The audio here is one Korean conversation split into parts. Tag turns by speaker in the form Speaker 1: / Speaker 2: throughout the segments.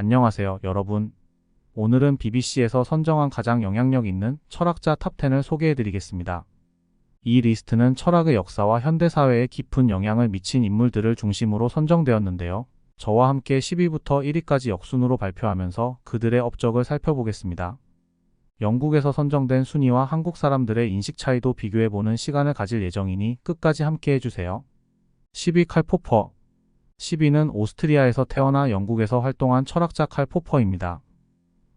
Speaker 1: 안녕하세요, 여러분. 오늘은 BBC에서 선정한 가장 영향력 있는 철학자 탑10을 소개해 드리겠습니다. 이 리스트는 철학의 역사와 현대사회에 깊은 영향을 미친 인물들을 중심으로 선정되었는데요. 저와 함께 10위부터 1위까지 역순으로 발표하면서 그들의 업적을 살펴보겠습니다. 영국에서 선정된 순위와 한국 사람들의 인식 차이도 비교해보는 시간을 가질 예정이니 끝까지 함께 해주세요. 10위 칼 포퍼 10위는 오스트리아에서 태어나 영국에서 활동한 철학자 칼 포퍼입니다.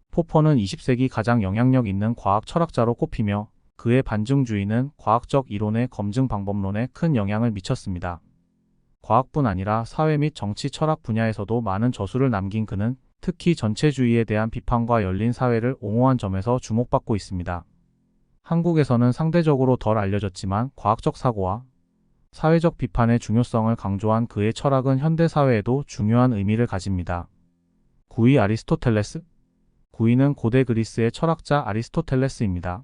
Speaker 1: 포퍼는 20세기 가장 영향력 있는 과학 철학자로 꼽히며 그의 반증주의는 과학적 이론의 검증 방법론에 큰 영향을 미쳤습니다. 과학뿐 아니라 사회 및 정치 철학 분야에서도 많은 저술을 남긴 그는 특히 전체주의에 대한 비판과 열린 사회를 옹호한 점에서 주목받고 있습니다. 한국에서는 상대적으로 덜 알려졌지만 과학적 사고와 사회적 비판의 중요성을 강조한 그의 철학은 현대 사회에도 중요한 의미를 가집니다. 9위 아리스토텔레스 9위는 고대 그리스의 철학자 아리스토텔레스입니다.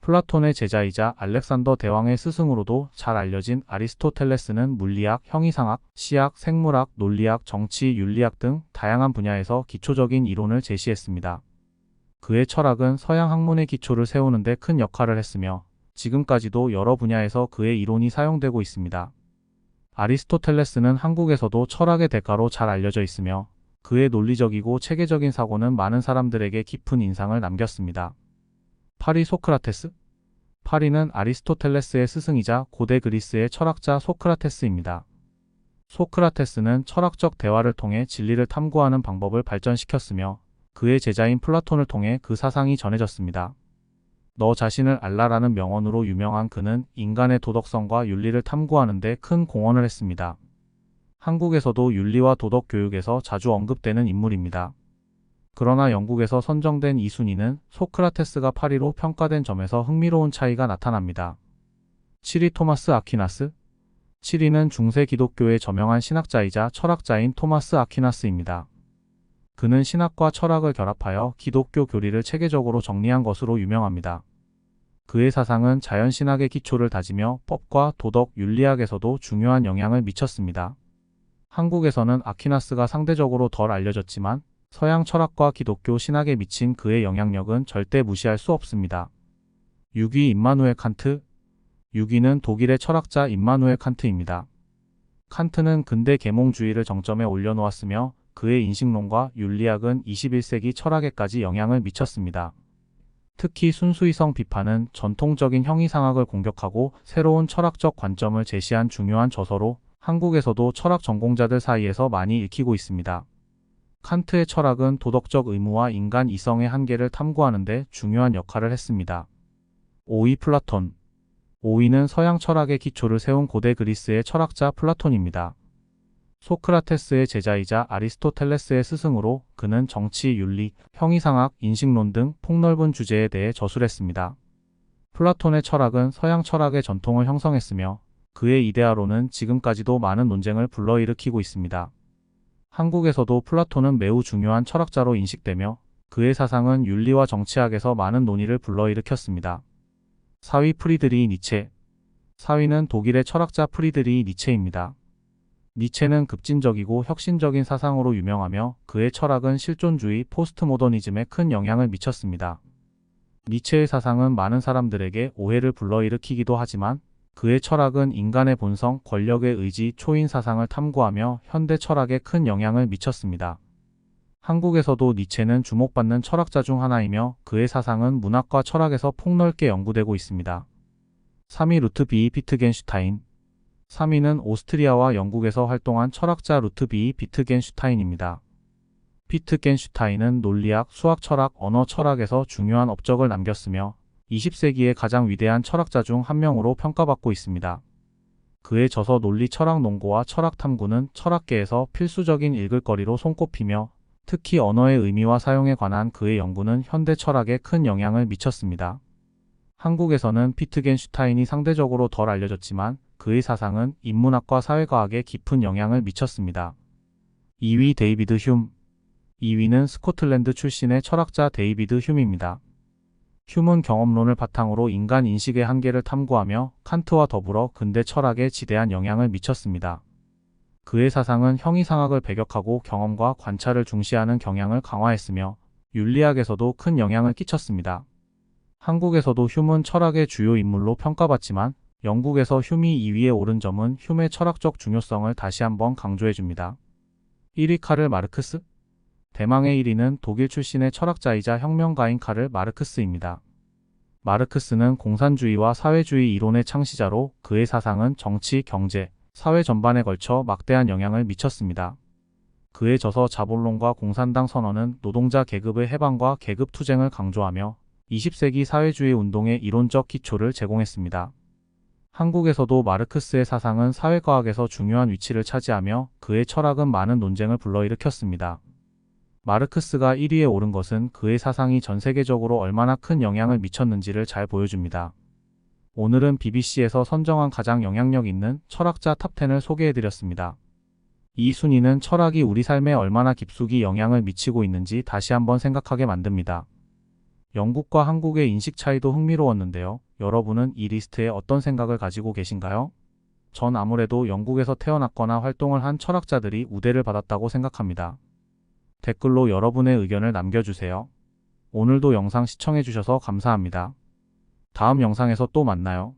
Speaker 1: 플라톤의 제자이자 알렉산더 대왕의 스승으로도 잘 알려진 아리스토텔레스는 물리학, 형이상학, 시학, 생물학, 논리학, 정치, 윤리학 등 다양한 분야에서 기초적인 이론을 제시했습니다. 그의 철학은 서양 학문의 기초를 세우는데 큰 역할을 했으며 지금까지도 여러 분야에서 그의 이론이 사용되고 있습니다. 아리스토텔레스는 한국에서도 철학의 대가로 잘 알려져 있으며 그의 논리적이고 체계적인 사고는 많은 사람들에게 깊은 인상을 남겼습니다. 파리 소크라테스? 파리는 아리스토텔레스의 스승이자 고대 그리스의 철학자 소크라테스입니다. 소크라테스는 철학적 대화를 통해 진리를 탐구하는 방법을 발전시켰으며 그의 제자인 플라톤을 통해 그 사상이 전해졌습니다. 너 자신을 알라라는 명언으로 유명한 그는 인간의 도덕성과 윤리를 탐구하는 데 큰 공헌을 했습니다. 한국에서도 윤리와 도덕 교육에서 자주 언급되는 인물입니다. 그러나 영국에서 선정된 이 순위는 소크라테스가 8위로 평가된 점에서 흥미로운 차이가 나타납니다. 7위 토마스 아퀴나스 7위는 중세 기독교의 저명한 신학자이자 철학자인 토마스 아퀴나스입니다. 그는 신학과 철학을 결합하여 기독교 교리를 체계적으로 정리한 것으로 유명합니다. 그의 사상은 자연신학의 기초를 다지며 법과 도덕, 윤리학에서도 중요한 영향을 미쳤습니다. 한국에서는 아퀴나스가 상대적으로 덜 알려졌지만 서양 철학과 기독교 신학에 미친 그의 영향력은 절대 무시할 수 없습니다. 6위 임마누엘 칸트 6위는 독일의 철학자 임마누엘 칸트입니다. 칸트는 근대 계몽주의를 정점에 올려놓았으며 그의 인식론과 윤리학은 21세기 철학에까지 영향을 미쳤습니다. 특히 순수이성 비판은 전통적인 형이상학을 공격하고 새로운 철학적 관점을 제시한 중요한 저서로 한국에서도 철학 전공자들 사이에서 많이 읽히고 있습니다. 칸트의 철학은 도덕적 의무와 인간 이성의 한계를 탐구하는 데 중요한 역할을 했습니다. 5위 플라톤 5위는 서양 철학의 기초를 세운 고대 그리스의 철학자 플라톤입니다. 소크라테스의 제자이자 아리스토텔레스의 스승으로 그는 정치, 윤리, 형이상학, 인식론 등 폭넓은 주제에 대해 저술했습니다. 플라톤의 철학은 서양 철학의 전통을 형성했으며 그의 이데아로는 지금까지도 많은 논쟁을 불러일으키고 있습니다. 한국에서도 플라톤은 매우 중요한 철학자로 인식되며 그의 사상은 윤리와 정치학에서 많은 논의를 불러일으켰습니다. 4위 프리드리히 니체 4위는 독일의 철학자 프리드리히 니체입니다. 니체는 급진적이고 혁신적인 사상으로 유명하며 그의 철학은 실존주의 포스트모더니즘에 큰 영향을 미쳤습니다. 니체의 사상은 많은 사람들에게 오해를 불러일으키기도 하지만 그의 철학은 인간의 본성, 권력의 의지, 초인 사상을 탐구하며 현대 철학에 큰 영향을 미쳤습니다. 한국에서도 니체는 주목받는 철학자 중 하나이며 그의 사상은 문학과 철학에서 폭넓게 연구되고 있습니다. 3위 루트 비이 비트겐슈타인 3위는 오스트리아와 영국에서 활동한 철학자 루트 비이 비트겐슈타인입니다. 비트겐슈타인은 논리학, 수학 철학, 언어 철학에서 중요한 업적을 남겼으며 20세기의 가장 위대한 철학자 중 한 명으로 평가받고 있습니다. 그의 저서 논리 철학 농고와 철학 탐구는 철학계에서 필수적인 읽을거리로 손꼽히며 특히 언어의 의미와 사용에 관한 그의 연구는 현대 철학에 큰 영향을 미쳤습니다. 한국에서는 피트겐슈타인이 상대적으로 덜 알려졌지만 그의 사상은 인문학과 사회과학에 깊은 영향을 미쳤습니다. 2위 데이비드 흉 2위는 스코틀랜드 출신의 철학자 데이비드 흉입니다. 흉은 경험론을 바탕으로 인간 인식의 한계를 탐구하며 칸트와 더불어 근대 철학에 지대한 영향을 미쳤습니다. 그의 사상은 형이상학을 배격하고 경험과 관찰을 중시하는 경향을 강화했으며 윤리학에서도 큰 영향을 끼쳤습니다. 한국에서도 휴문 철학의 주요 인물로 평가받지만 영국에서 휴미 2위에 오른 점은 휴메 철학적 중요성을 다시 한번 강조해줍니다. 1위 카를 마르크스? 대망의 1위는 독일 출신의 철학자이자 혁명가인 카를 마르크스입니다. 마르크스는 공산주의와 사회주의 이론의 창시자로 그의 사상은 정치, 경제, 사회 전반에 걸쳐 막대한 영향을 미쳤습니다. 그의 저서 자본론과 공산당 선언은 노동자 계급의 해방과 계급 투쟁을 강조하며 20세기 사회주의 운동의 이론적 기초를 제공했습니다. 한국에서도 마르크스의 사상은 사회과학에서 중요한 위치를 차지하며 그의 철학은 많은 논쟁을 불러일으켰습니다. 마르크스가 1위에 오른 것은 그의 사상이 전 세계적으로 얼마나 큰 영향을 미쳤는지를 잘 보여줍니다. 오늘은 BBC에서 선정한 가장 영향력 있는 철학자 탑10을 소개해드렸습니다. 이 순위는 철학이 우리 삶에 얼마나 깊숙이 영향을 미치고 있는지 다시 한번 생각하게 만듭니다. 영국과 한국의 인식 차이도 흥미로웠는데요. 여러분은 이 리스트에 어떤 생각을 가지고 계신가요? 전 아무래도 영국에서 태어났거나 활동을 한 철학자들이 우대를 받았다고 생각합니다. 댓글로 여러분의 의견을 남겨주세요. 오늘도 영상 시청해주셔서 감사합니다. 다음 영상에서 또 만나요.